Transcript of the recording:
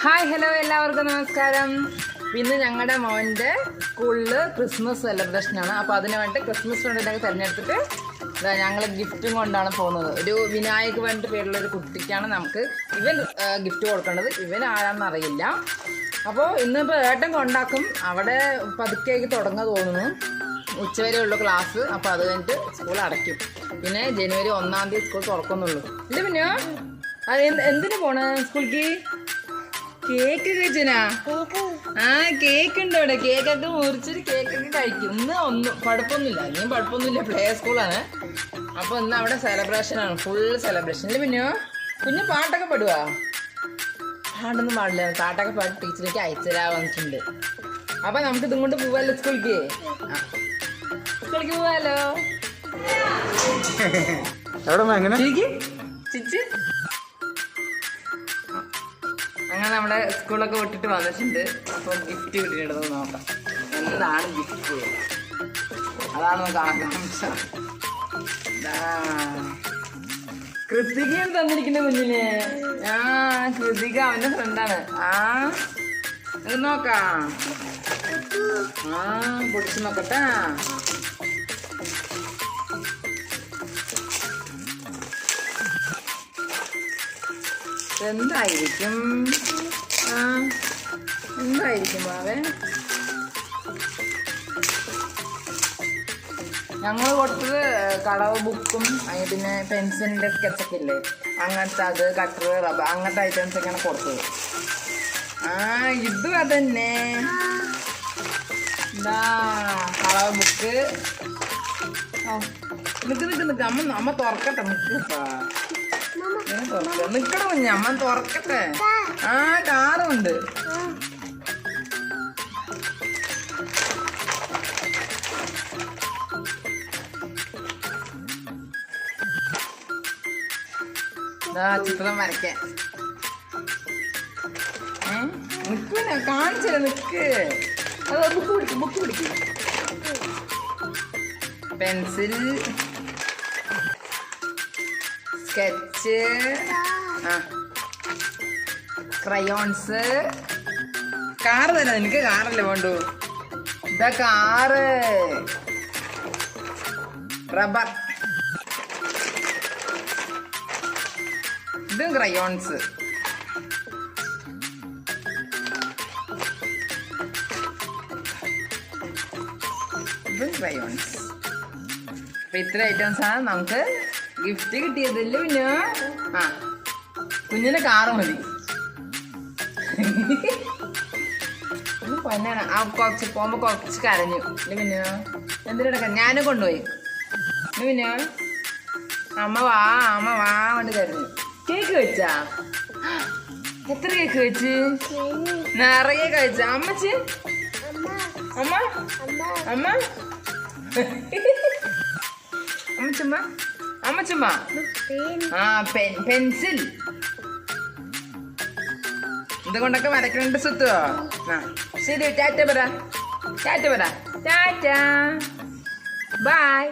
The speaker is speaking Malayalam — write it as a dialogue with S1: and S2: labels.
S1: ഹായ് ഹലോ എല്ലാവർക്കും നമസ്കാരം. ഇന്ന് ഞങ്ങളുടെ മോന്റെ സ്കൂളിൽ ക്രിസ്മസ് സെലിബ്രേഷനാണ് അപ്പോൾ അതിന് വേണ്ടി ക്രിസ്മസ് ഫ്രണ്ടിനൊക്കെ തിരഞ്ഞെടുത്തിട്ട് ഞങ്ങൾ ഗിഫ്റ്റും കൊണ്ടാണ് പോകുന്നത്. ഒരു വിനായക് വേണ്ട പേരുള്ള ഒരു കുട്ടിക്കാണ് നമുക്ക് ഇവൻ ഗിഫ്റ്റ് കൊടുക്കേണ്ടത്. ഇവൻ ആരാണെന്ന് അറിയില്ല. അപ്പോൾ ഇന്നിപ്പോൾ ഏട്ടൻ കൊണ്ടാക്കും. അവിടെ പതുക്കേക്ക് തുടങ്ങാൻ തോന്നുന്നു. ഉച്ചവരെ ഉള്ളു ക്ലാസ് അപ്പോൾ അത് കഴിഞ്ഞിട്ട് സ്കൂൾ അടയ്ക്കും. പിന്നെ ജനുവരി ഒന്നാം തീയതി സ്കൂൾ തുറക്കുന്നുള്ളൂ. ഇല്ല പിന്നെ? എന്തിനു പോണ സ്കൂളിക്ക്? കേക്ക് കഴിച്ചന ആ കേക്ക്. ഉണ്ട് ഇവിടെ. കേക്കൊക്കെ മുറിച്ചിട്ട് കേക്കൊക്കെ കഴിക്കും. ഇന്ന് ഒന്നും കുഴപ്പമൊന്നുമില്ല ഇനിയും കുഴപ്പമൊന്നുമില്ല പ്ലേ സ്കൂളാണ് അപ്പൊ ഇന്ന് അവിടെ സെലിബ്രേഷൻ ആണ്. ഫുൾ സെലിബ്രേഷൻ അല്ലേ പിന്നെ കുഞ്ഞു പാട്ടൊക്കെ പാടുവാ? പാട്ടൊന്നും പാടില്ല. പാട്ടൊക്കെ പാട്ട് ടീച്ചറേക്ക് അയച്ചുതരാ വന്നിട്ടുണ്ട്. അപ്പൊ നമുക്ക് ഇതും കൊണ്ട് പോവാല്ലോ സ്കൂളിക്ക് ആ. സ്കൂളിക്ക് പോവാലോ?
S2: എവിടെ
S1: ചിച്ച്? അങ്ങനെ നമ്മുടെ സ്കൂളൊക്കെ വിട്ടിട്ട് വന്നിട്ടുണ്ട്. അപ്പോൾ ഗിഫ്റ്റ് കിട്ടിയിട്ടുണ്ട് നോക്കാം. എന്താണ് ഗിഫ്റ്റ് അതാണ് നമുക്ക് ആകാംക്ഷ ദാ. കൃതികയും തന്നിരിക്കുന്ന കുഞ്ഞിന്. ആ കൃതിക അവന്റെ ഫ്രണ്ടാണ് ആ നോക്കാം. ആ പൊടിച്ചു നോക്കട്ടാ. എന്തായിരിക്കും? ആ എന്തായിരിക്കും അവൻ ഞങ്ങൾ കൊടുത്തത് കളവ് ബുക്കും പിന്നെ പെൻസിലിന്റെ സ്കെച്ചൊക്കെ ഇല്ലേ അങ്ങനത്തെ അത് കട്ടർ റബ്ബർ അങ്ങനത്തെ ഐറ്റംസ് ഒക്കെയാണ് കൊടുത്തത്. ആ ഇത് അതന്നെ. എന്താ കളവ് ബുക്ക്. നിക്ക് നിക്ക് നിക്ക്. അമ്മ അമ്മ തുറക്കട്ടെ തുറക്കാം. നിക്കട കുഞ്ഞ അമ്മ തുറക്കട്ടെ. ആ കാറുണ്ട്. ചിത്രം വരയ്ക്കാൻ? നിക്കൂല കാണിച്ചില്ല നിക്ക്. അത് ബുക്ക് പിടിക്കും ബുക്ക് പിടിക്കും. Pencil sketch. ക്രയോൺസ്. കാറ് തന്നെ നിനക്ക് കാറല്ലേ വേണ്ടു? ഇതാ കാറ്. റബ്ബർ. ഇതും ക്രയോൺസ്. ഇതും ക്രയോൺസ്. അപ്പൊ ഇത്ര ഐറ്റംസ് ആണ് നമുക്ക് ഗിഫ്റ്റ് കിട്ടിയതല്ലേ പിന്നെ ആ. കുഞ്ഞിന് കാറ് മതി. പൊന്നാണ്. ആ കുറച്ച് പോകുമ്പോ കുറച്ച് കരഞ്ഞു. പിന്നെ എന്തിനാ ഞാനും കൊണ്ടുപോയി. പിന്നെ അമ്മ വാ അമ്മ വാ കൊണ്ട് കരഞ്ഞു. കേക്ക് വെച്ചാ എത്ര കേക്ക് വെച്ച് നിറയെ കഴിച്ച. അമ്മച്ചി? അമ്മ? അമ്മ? അമ്മച്ചമ്മ അമ്മച്ചമ്മ. ആ പെൻ പെൻസിൽ. ഇതുകൊണ്ടൊക്കെ വരക്കണുണ്ട് സുത്തുവോ ആ ശരി ടാറ്റ പറ. ടാറ്റ പറ. ടാറ്റ. ബൈ